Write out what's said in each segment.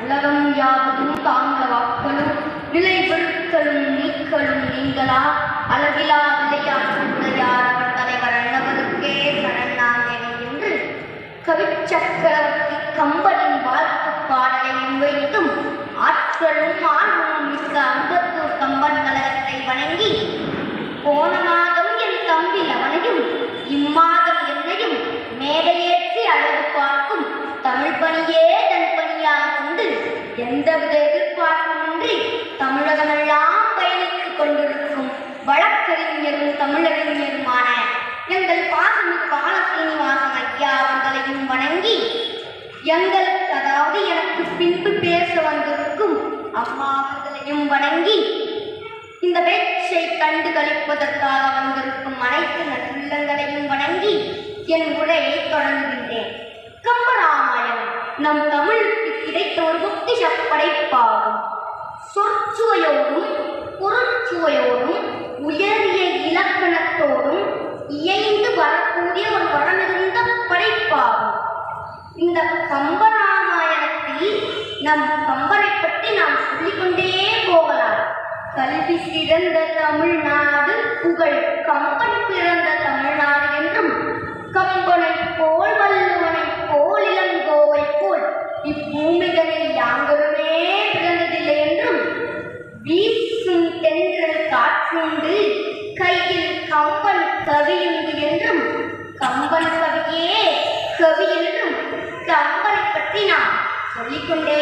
உலகம் யாவதும் தாங்கள வாக்களும் நிலை பொருட்களும் நீக்களும் நீங்களா? அளவிலா விளையாட்டுடையார் அவர் தலைவர் அண்ணவருக்கே சரணாகேன் என்று கவிச்சக்கரவர்த்தி கம்பனின் வாழ்த்து பாடலை முன்வைத்தும் ஆற்றலும் ஆர்வமும் மிக்க அம்பத்தூர் கம்பன் கழகத்தை வணங்கி போன மாதம் என் தம்பி அவனையும் இம்மாதம் என்னையும் மேடையேற்றி அழகு பார்க்கும் தமிழ் பணியே எந்தவித எதிர்பார்ப்புமின்றி தமிழகமெல்லாம் பயணித்துக் கொண்டிருக்கும் வழக்கறிஞரும் தமிழறிஞருமான எங்கள் பாசமிகு பாலசீனிவாசன் ஐயா அவர்களையும் வணங்கி எங்களுக்கு அதாவது எனக்கு பின்பு பேச வந்திருக்கும் அம்மா அவர்களையும் வணங்கி இந்த பேச்சை கண்டு களிப்பதற்காக வந்திருக்கும் அனைத்து நல்லங்களையும் வணங்கி என் உரையை தொடங்குகின்றேன். கம்பராமாயணம் நம் தமிழ் கிடைத்த ஒரு படைப்பாகும் சொற்சுவையோடும் பொருட்சுவையோடும் உயரிய இலக்கணத்தோடும் இயைந்து வரக்கூடிய ஒரு வளமிருந்த படைப்பாகும் இந்த கம்பராமாயணத்தில் நம் கம்பரை பற்றி நாம் சொல்லிக்கொண்டே போகலாம். கல்வி சிறந்த தமிழ்நாடு புகழ் கம்பன் பிறந்த தமிழ்நாடு என்றும் கம்பனை போல் வல்ல இப்பூமிகளில் யாங்கருமே பிறந்ததில்லை என்றும் வீசும் தென்றல் காற்றுண்டு கையில் கம்பன் கவியுண்டு என்றும் கம்பன் கவியே கவி என்றும் கம்பனை பற்றி நாம் சொல்லிக்கொண்டே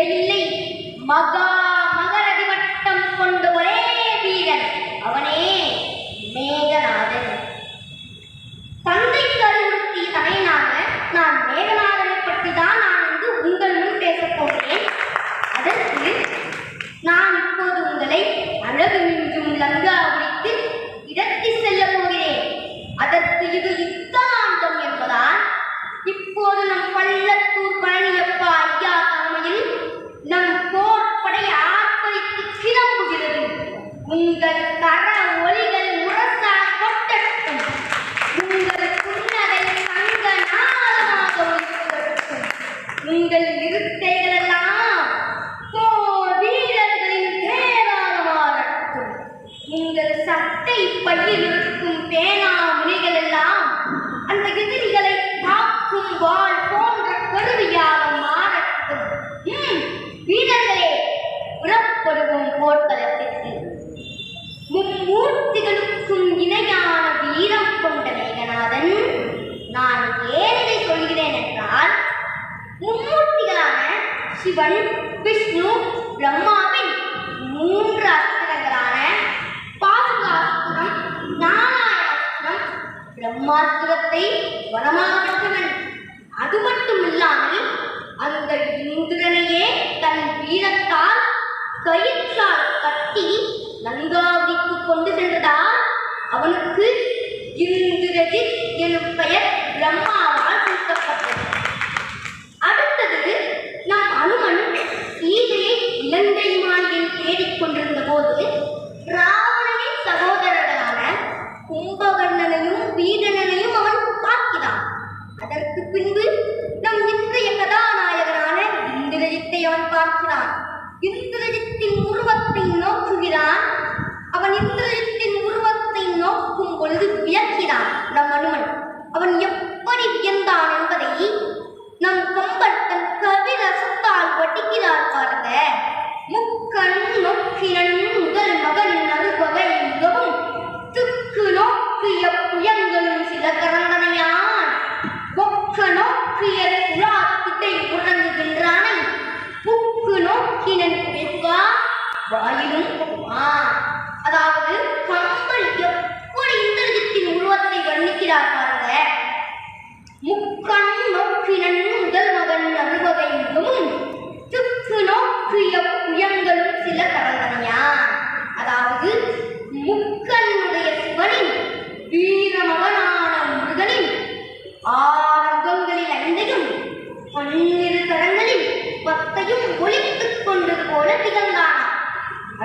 டெல்லி மக வீரர்களே புறப்படுவோம் போர்க்களத்திற்கு. மும்மூர்த்திகளுக்கும் இணையான வீரம் கொண்ட மேகநாதன் நான் ஏனதை சொல்கிறேன் என்றால் மும்மூர்த்திகளான சிவன் விஷ்ணு பிரம்மாவின் மூன்று அஸ்திரங்களான பாசுகாஸ்திரம் நாராயணாஸ்திரம் பிரம்மாஸ்திரத்தை வனமாக பெற்றவன் அது மட்டும் இல்லாமல் அந்த இந்திரனையே தன் வீரத்தால் கயிற்றால் கட்டி நந்தாவிக்கு கொண்டு சென்றதால் அவனுக்கு இந்திரஜித் எனும் பெயர் பிரம்மாவால் சூட்டப்பட்டது அடுத்தது நாம் அனுமன் சீதையை இலங்கை மாநிலம் தேடிக் கொண்டிருந்த போது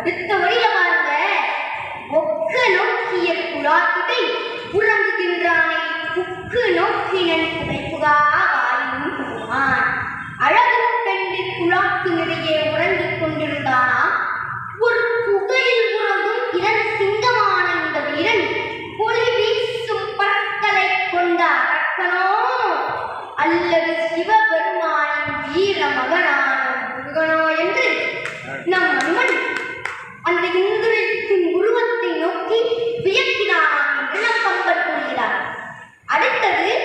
இத்தொழில வாழ்ந்த ஒக்க நோக்கிய புலாக்கிட்டை புறங்குகின்றானே புக்கு நோக்கினன் புகைப்புகா வாயிலும் புகுமான் அழகும் கண்டு புலாக்கு நிறைய உறங்கிக் கொண்டிருந்தானா ஒரு புகையில் உறங்கும் இளம் சிங்கமான இந்த வீரன் ஒளி வீசும் பற்களை கொண்ட அரக்கனோ. அல்லது சிவபெரும் இந்திரத்தின் உருவத்தை நோக்கி வியக்கிறாராம் என்று நம் கூறுகிறார். அடுத்தது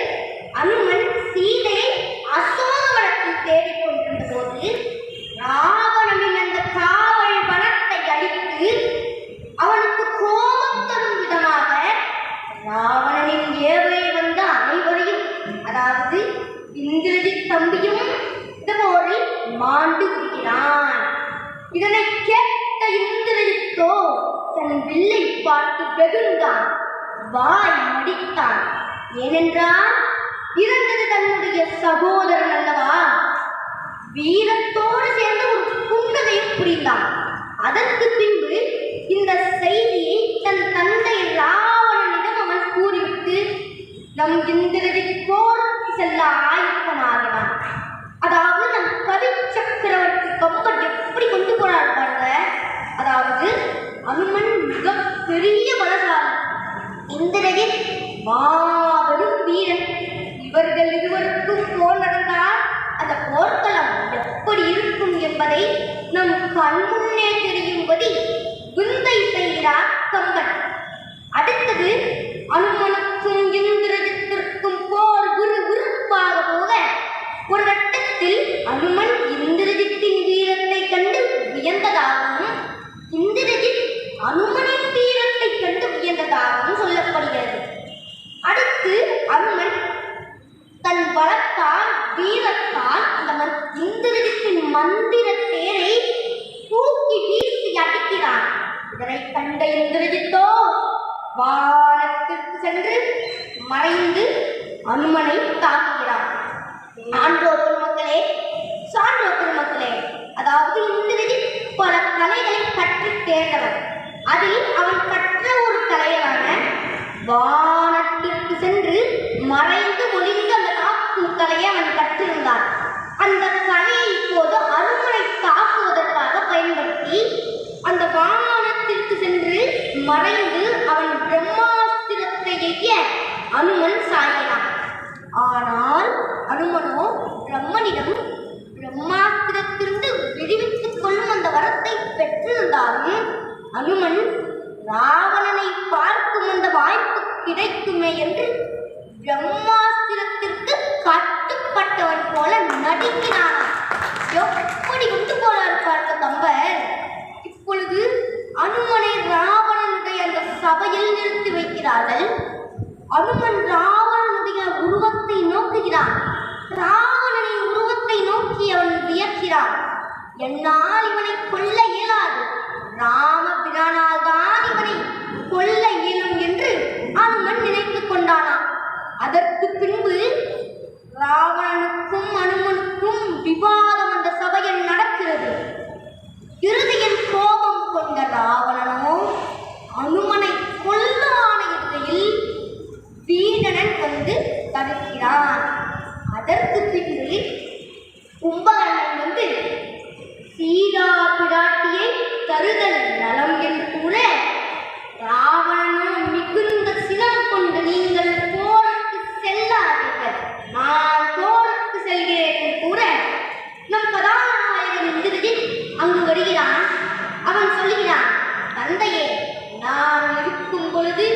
ஏனென்றால் இறந்தது தன்னுடைய சகோதரன் அல்லவா? வீரத்தோடு சேர்ந்து ஒரு புன்னகையும் புரிந்தான். அதற்கு பின்பு இந்த செய்தியை தன் தந்தை ராவணனிடம் அவன் கூறிவிட்டு நம் இந்திரஜித் போர் செல்ல ஆயத்தமாகிறான் அதாவது நம் கவி சக்கரவர்த்தி கம்பர் எப்படி கொண்டு போனார் பாருங்க. அதாவது அனுமன் மிக பெரிய பலசாலி இந்திரஜித் மா வீரன் இவர்கள் இருவருக்கும் போர் நடந்தால் அந்த போர்க்களம் எப்படி இருக்கும் என்பதை நம் கண்முன்னே தெரியும்படி விந்தை செய்கிறார் கம்பன். அடுத்தது அனுமனுக்கும் இந்திரஜித்திற்கும் போர் விறுவிறுப்பாக போக ஒரு கட்டத்தில் அனுமன் இந்திரஜித்தின் வீரத்தை கண்டு வியந்ததாகவும் இந்திரஜித் அனுமன் வீரத்தை கண்டு வியந்ததாகவும் சொல்லப்படுகிறது அடுத்து அனுமன் தன் பலத்தால் வீரத்தால் அந்த மந்- இந்திரஜித்தின் மந்திர தேரை தூக்கி வீசி அடிக்கிறான் இதனை கண்ட இந்திரஜித்தோ வானத்திற்கு சென்று மறைந்து அனுமனை தாக்குகிறான் ஆன்றோர் பெருமக்களே சான்றோர் பெருமக்களே அதாவது இந்திரஜித் பல கலைகளை கற்று தேர்ந்தவர் அதில் அவன் கற்ற ஒரு கலையான வானத்திற்கு சென்று மறைந்து ஒளிந்த அந்த தாக்கும் கலையை அவன் கற்றிருந்தான். அந்த கலையை இப்போது அருமனை தாக்குவதற்காக பயன்படுத்தி அந்த வானத்திற்கு சென்று மறைந்து அவன் பிரம்மாஸ்திரத்தை எய்ய அனுமன் சாயினான். ஆனால் அனுமனோ பிரம்மனிடம் பிரம்மாஸ்திரத்திலிருந்து விடுவித்துக் கொள்ளும் அந்த வரத்தை பெற்றிருந்தாலும் அனுமன் ராவணனை பார்க்கும் அந்த வாய்ப்பு கிடைக்குமே என்று பிரம்மாஸ்திரத்திற்கு கட்டுப்பட்டவன் போல நடுங்கினான் எப்படி கொண்டு போனார் பார்க்க கம்பர்? இப்பொழுது அனுமனை ராவணனுடைய அந்த சபையில் நிறுத்தி வைக்கிறார்கள். அனுமன் ராவணனுடைய உருவத்தை நோக்குகிறான். ராவணனின் உருவத்தை நோக்கி அவன் வியக்கிறான். என்னால் இவனை கொல்ல இயலாது. ராம பிரானால் தான் இவனை கொல்ல இயலும் என்று அனுமன் நினைத்துக் கொண்டானாம் அதற்கு பின்பு ராவணனுக்கு அனுமனுக்கும் விவாதம் அந்த சபையில் நடக்கிறது இறுதியில் கோபம் கொண்ட ராவணனோ அனுமனை கொல்ல ஆணையிடுகையில் வீடனன் வந்து தடுக்கிறான் அதற்கு பின்பு கும்பகர்ணன் வந்து சீதா பிராட்டியை தருதல் நலம் என்று கூற ராவணனும் மிகுந்த சினம் கொண்டு நீங்கள் போருக்கு செல்லாதீர்கள் நான் போருக்கு செல்கிறேன் என்று கூற நம் கதாநாயகன் இந்திரஜித் அங்கு வருகிறான் அவன் சொல்லுகிறான் தந்தையே நான் இருக்கும் பொழுது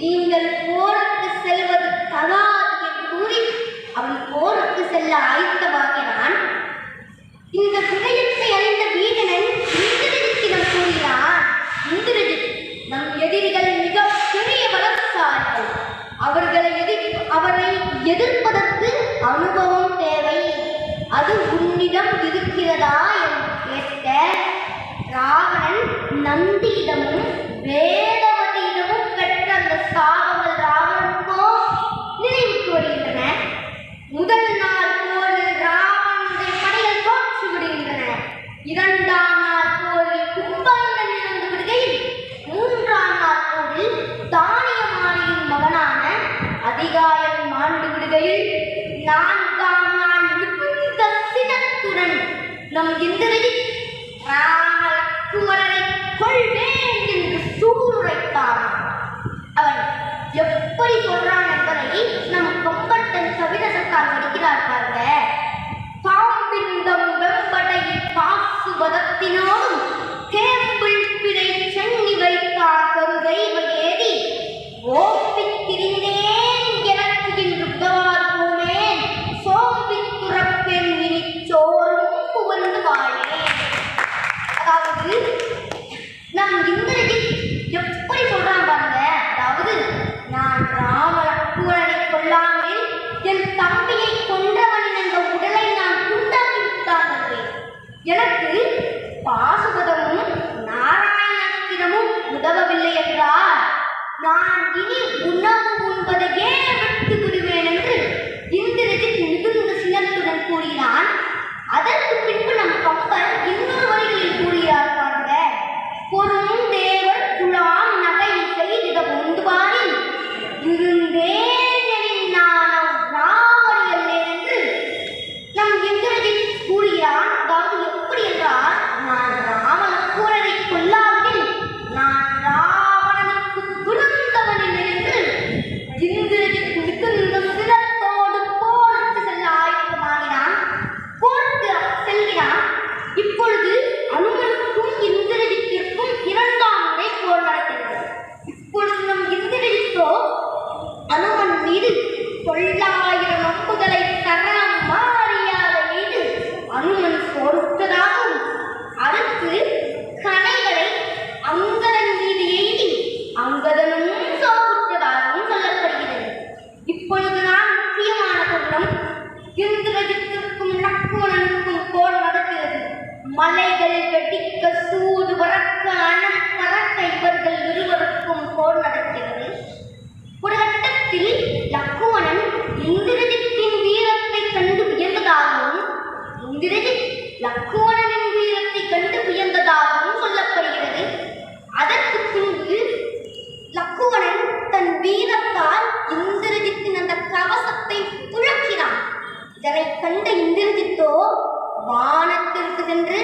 நீங்கள் போருக்கு செல்வது தகாது என்று கூறி அவன் போருக்கு செல்ல ஆயத்தமாகிறான் இந்த விடயத்தை அறிந்த வீரனன் இந்திரஜித்திடம் கூறினான் இந்திரஜித் நம் எதிரிகள் மிக பெரிய பலசாலிகள் அவர்களை எதிர் அவரை எதிர்ப்பதற்கு அனுபவம் தேவை. அது உன்னிடம் இருக்கிறதா என்று கேட்க ராவணன் நந்தியிடமும் வேத கூறினான் அதற்கு பின்பு நம் கப்பல் இன்னொரு வரிகளில் கூறுகிறார் பாருங்க பொருளும் தேவர் குலாம் நகை செய்திட ஒன்றுபாரில் இருந்தேன் எனின் நானும் ராவணி அல்லேன் என்று நம் இந்திரஜித் கூறுகிறான் அதாவது எப்படி என்றால் நான் ராமலக்கூரனை கொல்லாவிடில் நான் ராவணனுக்கு விருந்தவன் என்று இந்திரஜித் மிகுந்த சிரத்தோடு போருக்கு செல்ல ஆயத்தமாகினான் போருக்கு செல்கிறான் இப்பொழுது அனுமனுக்கும் இந்திரஜித்திற்கும் இரண்டாம் முறை போர் நடக்கிறது இப்பொழுது நம் இந்திரஜித்தோ அனுமன் மீது தொள்ளாயிரம் அம்புகளை தரம் மாறியாக எய்து அனுமன் பொறுத்ததாகவும் அடுத்து கணைகளை அங்கதன் மீது எய்தி அங்கதனும் சோறுற்றதாகவும் சொல்லப்படுகிறது இப்பொழுது நான் முக்கியமான தருணம் இந்திரஜித்திற்கும் லக்குவனுக்கும் போர் நடக்கிறது மலைகள் வெடிக்க சூடு பறக்க அணம் பறக்க இவர்கள் இருவருக்கும் போர் நடக்கிறது ஒரு கட்டத்தில் லக்குவனன் இந்திரஜித்தின் வீரத்தை கண்டு வியந்ததாகவும் இந்திரஜித் லக்குவனனின் வீரத்தை கண்டு வியந்ததாகவும் சொல்லப்படுகிறது அதற்கு பின்பு லக்குவனன் தன் வீரத்தால் இந்திரஜித்தின் அந்த கவசத்தை துளக்கினான் இதனை கண்ட இந்திரஜித்தோ வானத்திற்கு சென்று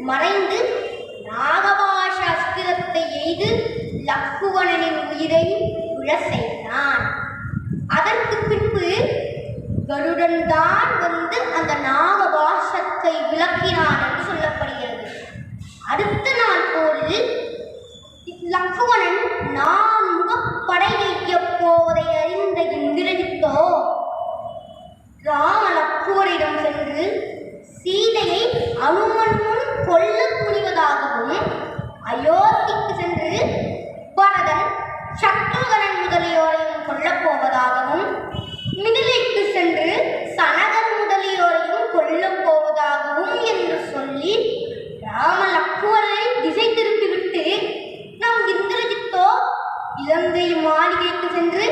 மறைந்து நாகபாஷ அஸ்திரத்தை எய்து லக்குவனனின் உயிரை விழச் செய்தான் அதற்கு பின்பு கருடன் தான் வந்து அந்த நாகபாஷத்தை விளக்கினான் என்று சொல்லப்படுகிறது. அடுத்த நாள் போரில் லக்குவனன் நான் முகப்படை வைக்கப் போவதை அறிந்த இந்திரஜித்தோ ராம லக்குவனிடம் சீதையை அனுமன் முன் கொல்ல புரிவதாகவும் அயோத்திக்கு சென்று பரதன் சத்ருகனன் முதலியோரையும் கொல்லப் போவதாகவும் மிதிலைக்கு சென்று சனகன் முதலியோரையும் கொல்லப் போவதாகவும் என்று சொல்லி ராம லக்குவனை திசை திருப்பிவிட்டு நம் இந்திரஜித்தோ இலங்கை மாளிகைக்கு சென்று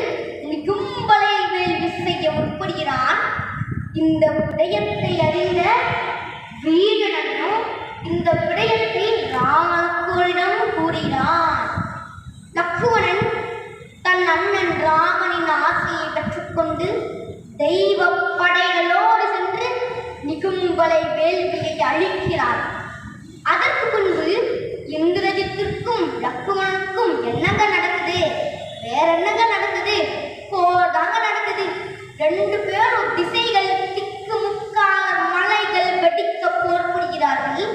நிகும்பலை வேள்வி செய்ய முற்படுகிறான். இந்த விடயத்தை அறிந்த வீரனும் இந்த விடயத்தை ராமனுக்குள்ளிடம் கூறினான். லக்குவனன் தன் அண்ணன் ராமனின் ஆசையை பெற்றுக்கொண்டு தெய்வ படைகளோடு சென்று நிகும்பலை வேள்வியை அழிக்கிறார் அதற்கு முன்பு இந்திரஜித்திற்கும் லக்குவனுக்கும் என்னங்க நடக்குது வேற என்னங்க நடக்குது போர் நடந்தது? நடக்குது ரெண்டு பேரும் திசைகள் திக்கு முக்காக மலைகள் வெடிக்க போர் புரிகிறார்கள்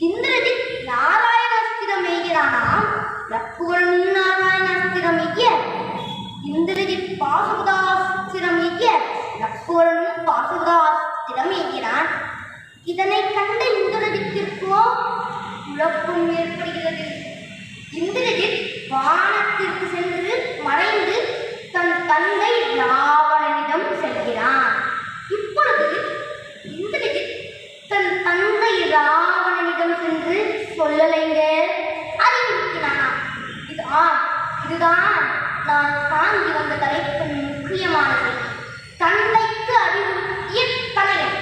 இந்திரஜித் நாராயணாஸ்திரம் எய்கிறானா? லக்குவனும் நாராயணாஸ்திரம் எய்ய. இந்திரஜித் பாசுபதாஸ்திரம் எய்ய. லக்குவனும் பாசுபதாஸ்திரம் எய்கிறான். இதனை கண்ட இந்திரஜித்திற்கோ குழப்பம் ஏற்படுகிறது இந்திரஜித் வானத்திற்கு சென்று மறைந்து தன் தந்தை ராவணனிடம் செல்கிறான் இப்பொழுது இந்திரஜித் தன் தந்தை ராவணனிடம் சென்று சொல்லலைங்க. அறிவுறுத்தினானா இது ஆ இதுதான் நான் தாங்கி வந்த தலைப்பின் முக்கியமானது. தந்தைக்கு அறிவுறுத்திய தலைவன்.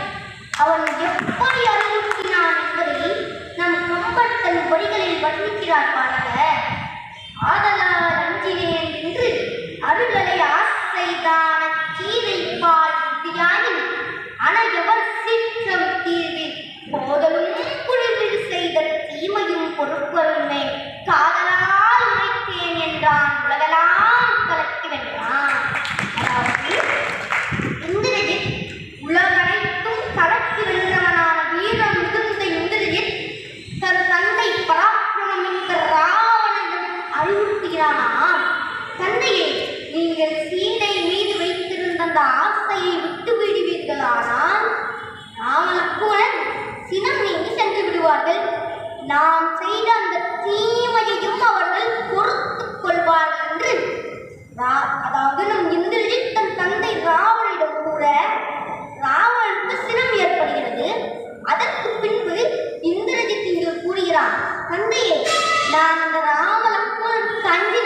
அவன் எப்படி அறிவுறுத்தினான் என்பதை நம் கம்பர் தன் வரிகளில் வர்ணிக்கிறார் பாருங்க. ஆதலால் அஞ்சினேன் என்று அருளலை ஆசைதான கீதை பால் வித்தியாயின் தீமையும் பொறுப்பருமே காதலால் தம்பி நான் அந்த ராமலுக்கு கஞ்சி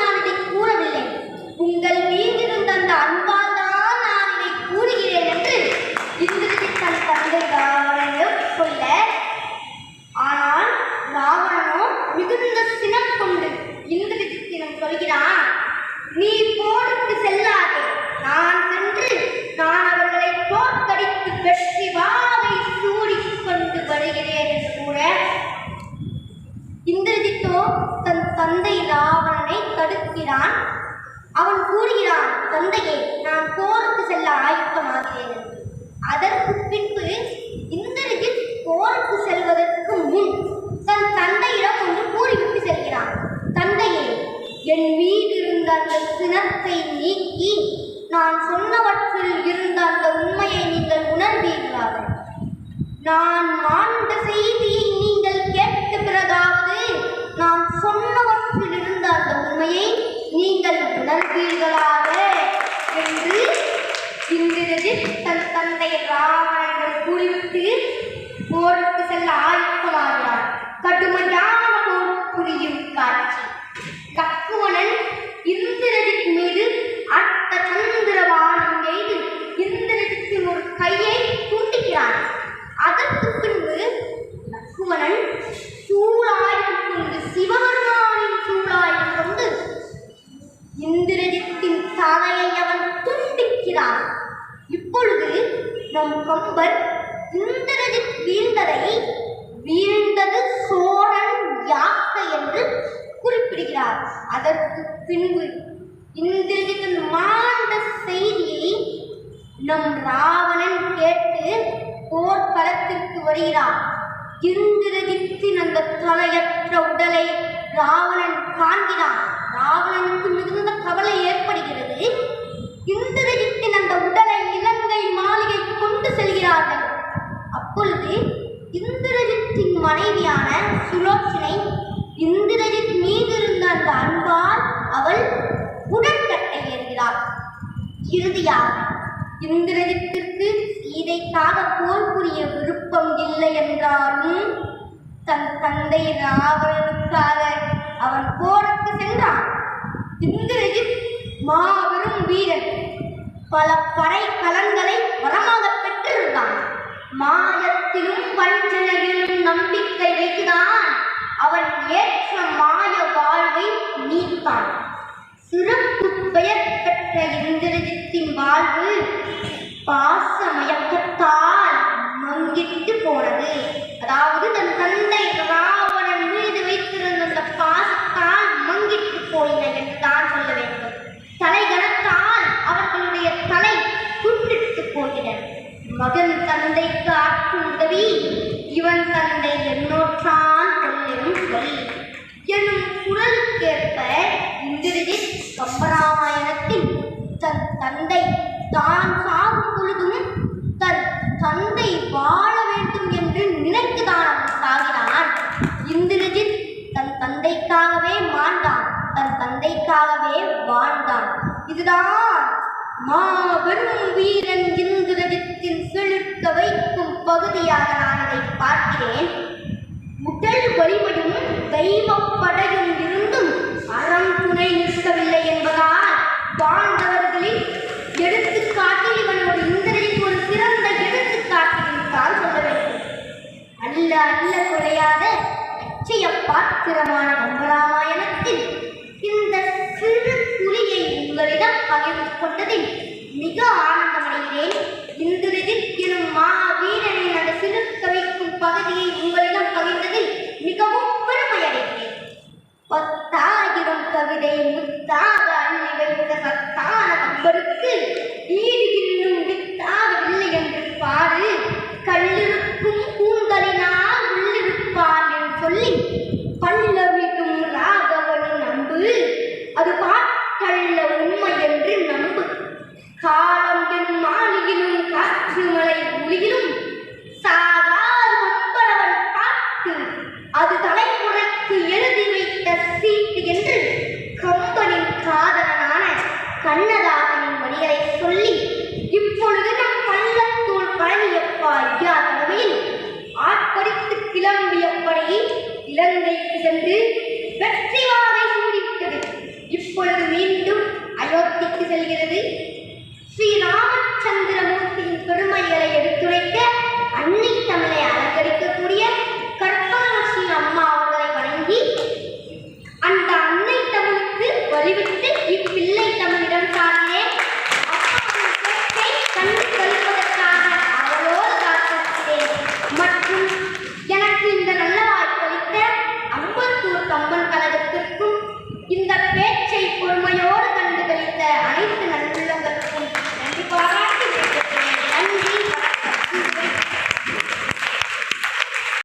செல்கிறான் அவன் கூறுகிறான் தந்தையே நான் போருக்கு செல்ல ஆயத்தமாகிறேன். அதற்கு பின்பு இந்திரஜித் போருக்கு செல்வதற்கு முன் தன் தந்தையிடம் ஒன்று கூறிவிட்டு செல்கிறான். தந்தையே என் மீது இருந்த அந்த சினத்தை நீக்கி நான் சொன்னவற்றில் இருந்த அந்த உண்மையை நீங்கள் உணர்வீர்களாக நான் மாண்ட செய்தியை நீங்கள் கேட்ட பிறகாவது நான் சொன்னவற்றில் இருந்த அந்த உண்மையை நீங்கள் என்று இந்திரஜித் தன் தந்தை ராவணன் கூறிவிட்டு நம் கம்பர் இந்திரஜித் வீழ்ந்ததை வீழ்ந்தது சோழன் யாக்கை என்று குறிப்பிடுகிறார். அதற்கு பின்பு இந்திரஜித்தின் மாண்ட செய்தியை நம் ராவணன் கேட்டு போர்க்களத்திற்கு வருகிறான். இந்திரஜித்தின் அந்த தலையற்ற உடலை ராவணன் காண்கிறான். ராவணனுக்கு மிகுந்த கவலை ஏற்படுகிறது. இந்திரஜித்தின் அந்த உடலை இலங்கை மாளிகை கொண்டு செல்கிறார்கள். அப்பொழுது இந்திரஜித்தின் மனைவியான சுலோச்சனை இந்திரஜித் மீது இருந்த அந்த அன்பால் அவள் உடன்கட்டை ஏறுகிறாள். இறுதியாக இந்திரஜித்திற்கு சீதைக்காக போர் புரிய விருப்பம் இல்லை என்றாலும் தன் தந்தை ராவணனுக்காக அவன் போருக்கு சென்றான். இந்திரஜித் மாபெரும் வீரன் பல படை கலங்களை வரமாக பெற்றிருந்தான். மாயத்திலும் வஞ்சனையிலும் நம்பிக்கை வைத்துதான் அவன் ஏற்ற மாய வாழ்வை நீத்தான். சிறப்பு பெயர் பெற்ற இந்திரஜித்தின் வாழ்வு பாசமயக்கத்தால் மங்கிட்டு போனது. அதாவது தன் தந்தை ராவணன் மீது வைத்திருந்த அந்த பாசத்தால் மங்கிட்டு போயின மகன் தந்தைக்கு ஆற்றும் உதவி இவன் தந்தை என்னோற்றான் கொள்ளும் சொல் எனும் குரலுக்கேற்ப இந்திரஜித் கம்பராமாயணத்தில் தன் தந்தை தான் சாகும் பொழுதும் தன் தந்தை வாழ வேண்டும் என்று நினைத்துதான் அவன் சாகிறான். இந்திரஜித் தன் தந்தைக்காகவே மாண்டான் தன் தந்தைக்காகவே வாழ்ந்தான். இதுதான் மாபெரும் வீரன் இதயத்தில் செலுத்த வைக்கும் பகுதியாக நான் அதை பார்க்கிறேன். உடல் வலிமையும் தெய்வப்படையும் இருந்தும் அறம் துணை நிற்கவில்லை என்பதால் பாண்டவர்களின் எடுத்துக்காட்டில் இவன் ஒரு இந்திரனுக்கு ஒரு சிறந்த எடுத்துக்காட்டில் சொல்ல வேண்டும். அல்ல அல்ல குறையாத அச்சய பாத்திரமான கம்பராமாயணத்தில் இந்த சிறு துளியை உங்களிடம் பகிர்ந்து கொண்டதில் மிக